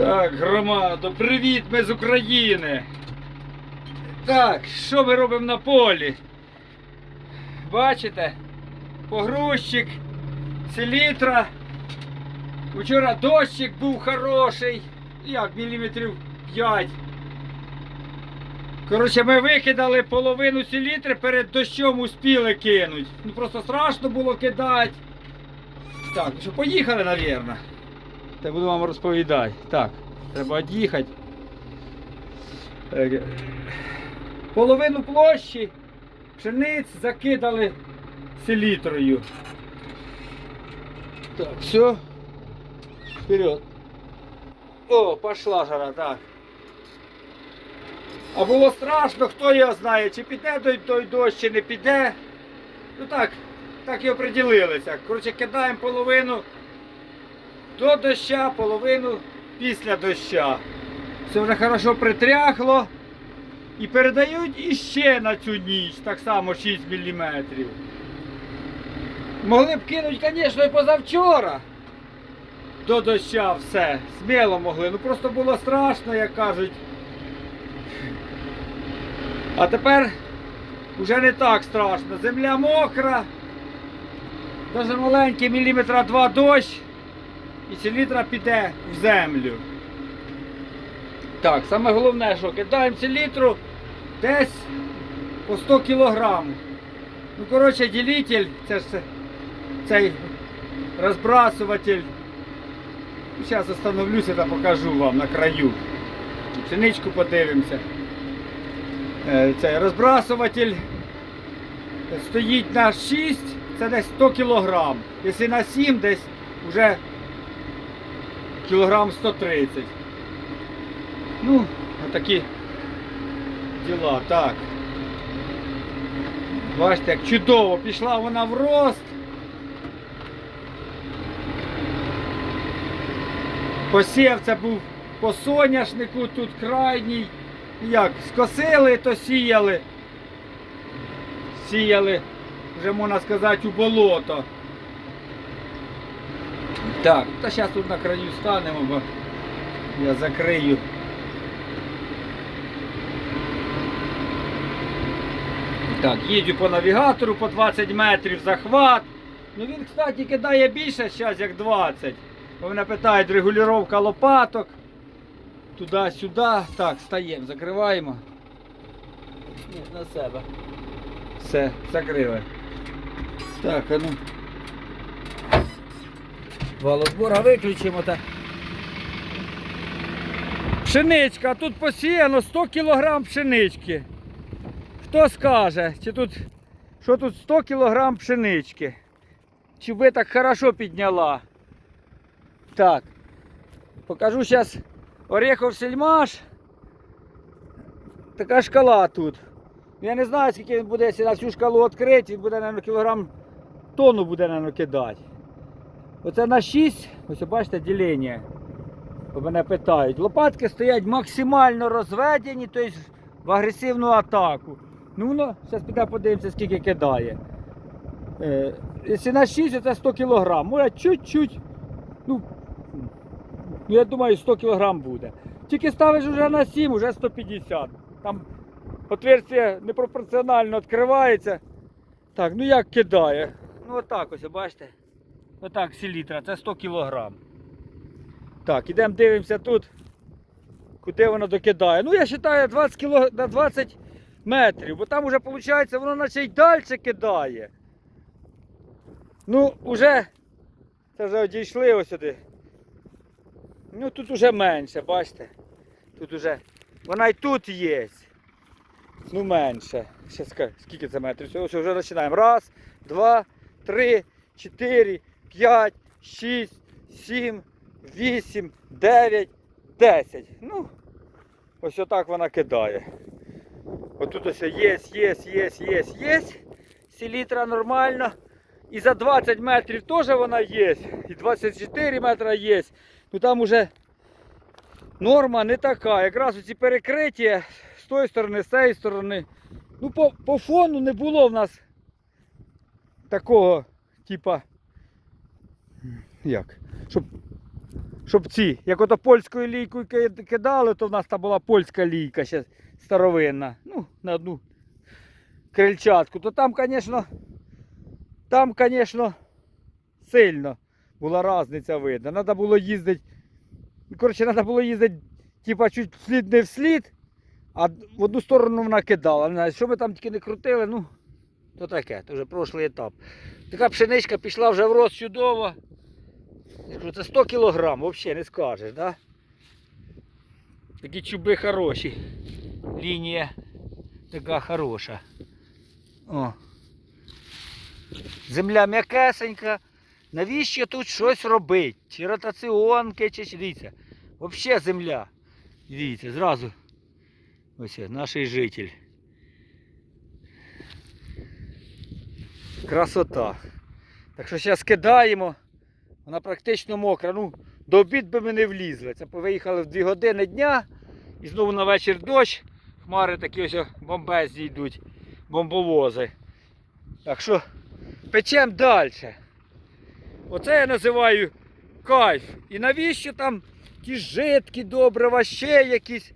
Так, громадо, привіт, ми з України. Так, що ми робимо на полі? Бачите? Погрузчик, селітра. Вчора дощик був хороший. Як міліметрів 5. Коротше, ми викидали половину селітри, перед дощом успіли кинуть. Ну просто страшно було кидати. Так, ну що, поїхали, напевно. Та буду вам розповідати. Так, треба від'їхати. Половину площі пшениць закидали селітрою. Так, все. Вперед. О, пошла жара, так. А було страшно, хто його знає, чи піде той, той дощ, чи не піде. Ну так, так і оприділилися. Коротше, кидаємо половину до доща, половину після доща. Все вже хорошо притряхло. І передають іще на цю ніч, так само 6 мм. Могли б кинути, звісно, і позавчора. До доща все. Сміло могли. Ну просто було страшно, як кажуть. А тепер вже не так страшно. Земля мокра. Даже маленький міліметра два дощ. І селітра піде в землю. Так, саме головне, що кидаємо селітру десь по 100 кг. Ну, коротше, ділитель, це ж цей розбрасуватель. Зараз остановлюся та покажу вам на краю. Пшеничку подивимося. Е, Цей розбрасуватель стоїть на 6, це десь 100 кг. Якщо на 7, десь вже кілограм 130. Ну, отакі діла. Так. Бачите, як чудово пішла вона в рост. Посів це був по соняшнику, тут крайній. Як, скосили, то сіяли. Сіяли, вже можна сказати, у болото. Так, та зараз тут на краю станемо, бо я закрию. Так, їдю по навігатору по 20 метрів захват. Ну він, кстати, кидає більше зараз, як 20. Бо Мене питають регулювання лопаток. Туди-сюди. Так, стаємо, закриваємо. Ні, на себе. Все, закрили. Так, а ну. Валозбора виключимо так. Пшеничка, тут посіяно 100 кг пшенички. Хто скаже, чи тут, що тут 100 кг пшенички? Чи ви так хорошо підняла? Так. Покажу зараз Орехов сельмаш. Така шкала тут. Я не знаю, скільки він буде, якщо всю шкалу відкрити, він буде, мабуть, кілограм тонну буде, мабуть, кидати. Оце на 6, ось бачите, ділення. Мене питають. Лопатки стоять максимально розведені, тобто в агресивну атаку. Ну воно, зараз піде подивимося, скільки кидає. Е, якщо на 6, це 100 кг. Може чуть-чуть. Ну, ну, я думаю, 100 кг буде. Тільки ставиш вже на 7, вже 150. Там отверстие непропорціонально відкривається. Так, ну як кидає? Ну отак ось, бачите? Отак селітра, це 100 кг. Так, ідемо дивимося тут, куди воно докидає. Ну, я вважаю 20 кіло, на 20 метрів, бо там вже виходить, воно наче й далі кидає. Ну, вже, це вже одійшли ось сюди. Ну тут уже менше, бачите? Тут уже, вона й тут є. Ну менше. Ще скільки це метрів? Ось вже починаємо. Раз, два, три, чотири, п'ять, шість, сім, вісім, дев'ять, десять. Ну, ось отак вона кидає. Отут ось є, є, є, є, є. Селітра нормально. І за 20 метрів теж вона є. І 24 метри є. Ну там уже норма не така. Якраз оці перекриття з тої сторони, з цієї сторони. Ну по, по фону не було в нас такого, типа. Як? Щоб щоб ці, як ото польською лійкою кидали, то в нас там була польська лійка ще старовинна. Ну, на одну крильчатку. То там, звісно, там, звісно, сильно була різниця видно. Треба було їздити. Коротше, треба було їздити, типа, чуть вслід не вслід, а в одну сторону вона кидала. Що ми там тільки не крутили, ну, то таке, то вже прошлий етап. Така пшеничка пішла вже в рост чудово. Це 100 кілограм, взагалі не скажеш, да? Такі чуби хороші. Лінія така хороша. О. Земля м'якесенька. Навіщо тут щось робити? Чи ротаціонки, чи- дивіться. Взагалі земля. Дивіться, зразу. Ось наш житель. Красота. Так що зараз кидаємо. Вона практично мокра. Ну, до обід би ми не влізли. Це виїхали в 2 години дня і знову на вечір дощ. Хмари такі ось бомбезні йдуть, бомбовози. Так що печемо далі. Оце я називаю кайф. І навіщо там ті жидкі добрива, ще якісь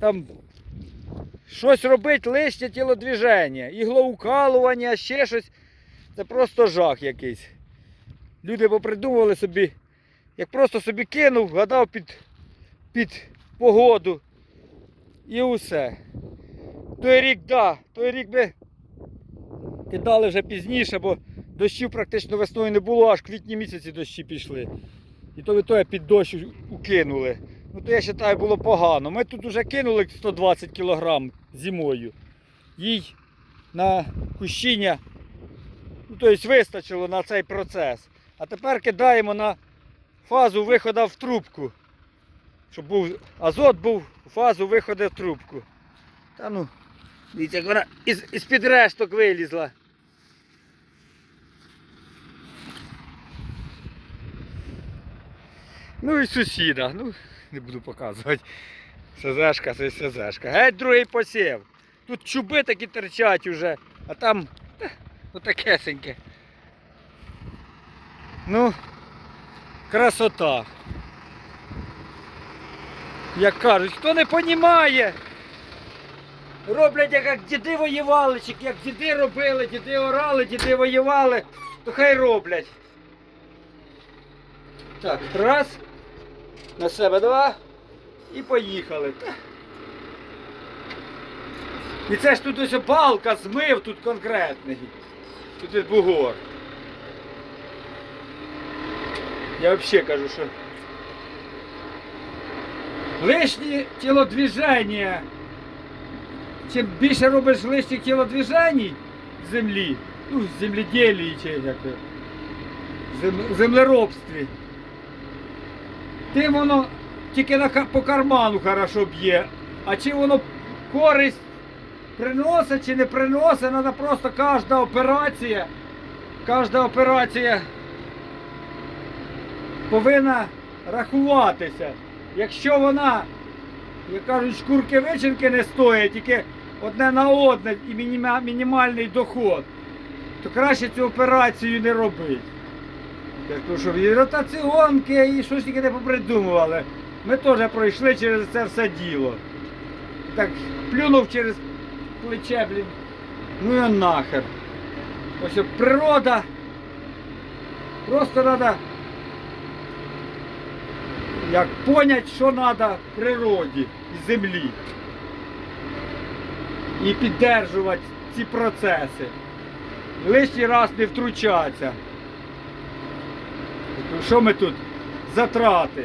там щось робити лишнє тілодвіження, іглоукалування, ще щось. Це просто жах якийсь. Люди попридумували собі, як просто собі кинув, гадав під, під погоду. І усе. Той рік, да, той рік би кидали вже пізніше, бо дощів практично весною не було, аж в квітні місяці дощі пішли. І то ви то під дощ укинули. Ну то я вважаю, було погано. Ми тут вже кинули 120 кг зимою. Їй на кущіння ну, тобто вистачило на цей процес. А тепер кидаємо на фазу виходу в трубку. Щоб був азот був у фазу виходу в трубку. Та ну, дивіться, як вона із, із-під решток вилізла. Ну і сусіда, ну не буду показувати. СЗшка, це СЗшка. Геть другий посів. Тут чуби такі терчать уже, а там та, отакесеньке. Ну, красота. Як кажуть, хто не понімає, роблять як, діди воювали, як діди робили, діди орали, діди воювали, то хай роблять. Так, раз, на себе два і поїхали. І це ж тут ось балка змив тут конкретний. Тут є бугор. Я взагалі кажу, що лишні тілодвіження. Чим більше робиш лишніх тілодвіжень в землі, ну, в земледілі чи як зем- землеробстві, тим воно тільки на, по карману хорошо б'є. А чи воно користь приносить чи не приносить, треба просто кожна операція, кожна операція повинна рахуватися. Якщо вона, як кажуть, шкурки вичинки не стоять, тільки одне на одне і мінімальний доход, то краще цю операцію не робити. Кажу, що і ротаціонки, і щось тільки не попридумували. Ми теж пройшли через це все діло. Так плюнув через плече, блін. Ну і нахер. Ось природа. Просто треба як понять, що треба природі і землі. І піддержувати ці процеси. Лишній раз не втручатися. Що ми тут? Затрати.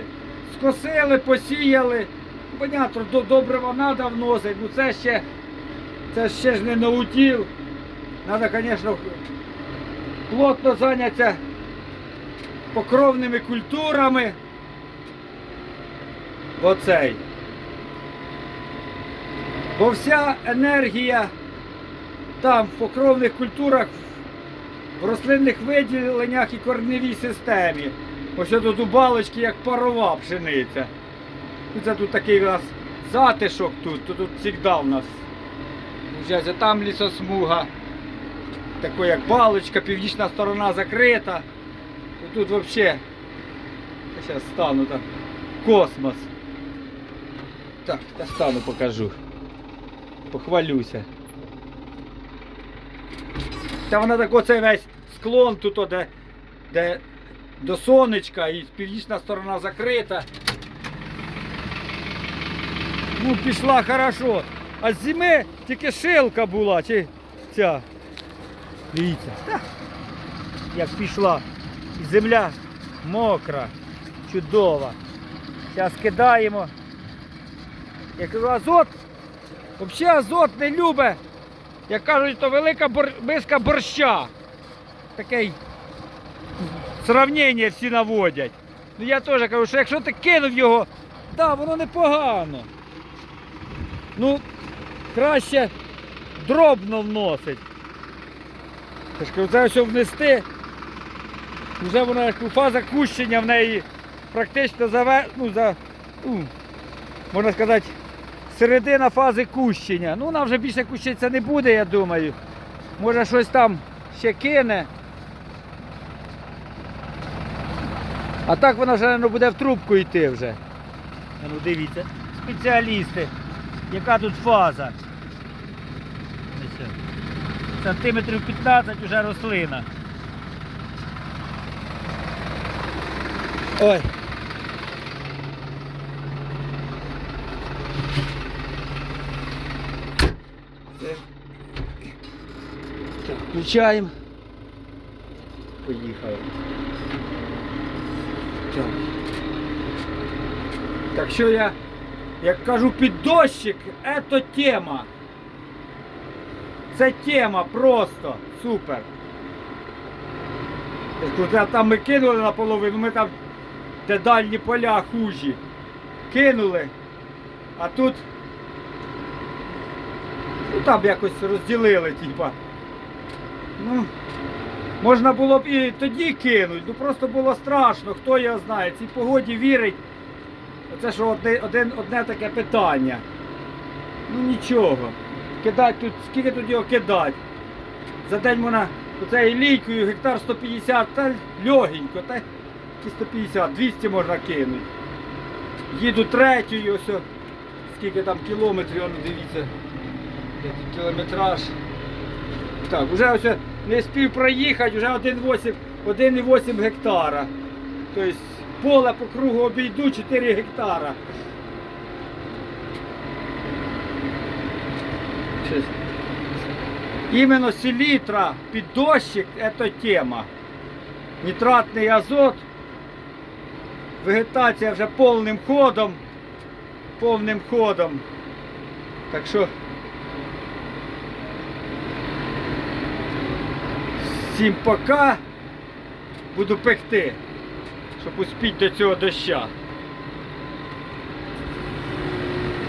Скосили, посіяли. Понятно, до добрива треба вносити, ну це ще, це ще ж не наутіл. Треба, звісно, плотно зайнятися покровними культурами. Оцей. Бо вся енергія там в покровних культурах, в рослинних виділеннях і корневій системі. Ось тут у балочки як парова пшениця. Це тут такий у нас затишок тут, то тут завжди у нас. Получається, там лісосмуга, такий як балочка, північна сторона закрита. Тут взагалі Зараз стану там. Космос. Так, я стану покажу. Похвалюся. Та вона так оцей весь склон тут, де, де до сонечка і північна сторона закрита. Ну, пішла хорошо. А з зими тільки шилка була, чи ця. Дивіться. Як пішла. Земля мокра, чудова. Зараз кидаємо. Я кажу, азот. Взагалі азот не любить. Як кажуть, то велика бор... миска борща. Таке сравнення всі наводять. Ну я теж кажу, що якщо ти кинув його, так, воно непогано. Ну, краще дробно вносить. Я ж кажу, це все внести. Вже вона фаза кущення в неї практично заве... ну, за, ну, можна сказати, середина фази кущення. Ну, вона вже більше кущитися не буде, я думаю. Може щось там ще кине. А так вона вже наверно, буде в трубку йти вже. Ну дивіться, спеціалісти, яка тут фаза. Сантиметрів 15 вже рослина. Ой. Так, включаємо. Поїхали. Так. Так що я, як кажу, під дощик, це тема. Це тема просто супер. Там ми кинули наполовину, ми там, де дальні поля хужі, кинули, а тут ну там якось розділили, типа. Ну, можна було б і тоді кинути, ну просто було страшно, хто його знає, цій погоді вірить. Оце що одне, один, одне таке питання. Ну нічого. Кидать тут, скільки тут його кидати? За день можна оцею лійкою гектар 150, та легенько, та і 150, 200 можна кинути. Їду третьою, ось, скільки там кілометрів, воно дивіться, кілометраж. Так, вже ось не спів проїхати, вже 1,8 1,8 гектара. Тобто поле по кругу обійду 4 гектара. Іменно селітра під дощик це тема. Нітратний азот. Вегетація вже повним ходом. Повним ходом. Так що всім пока. Буду пекти, щоб успіти до цього доща.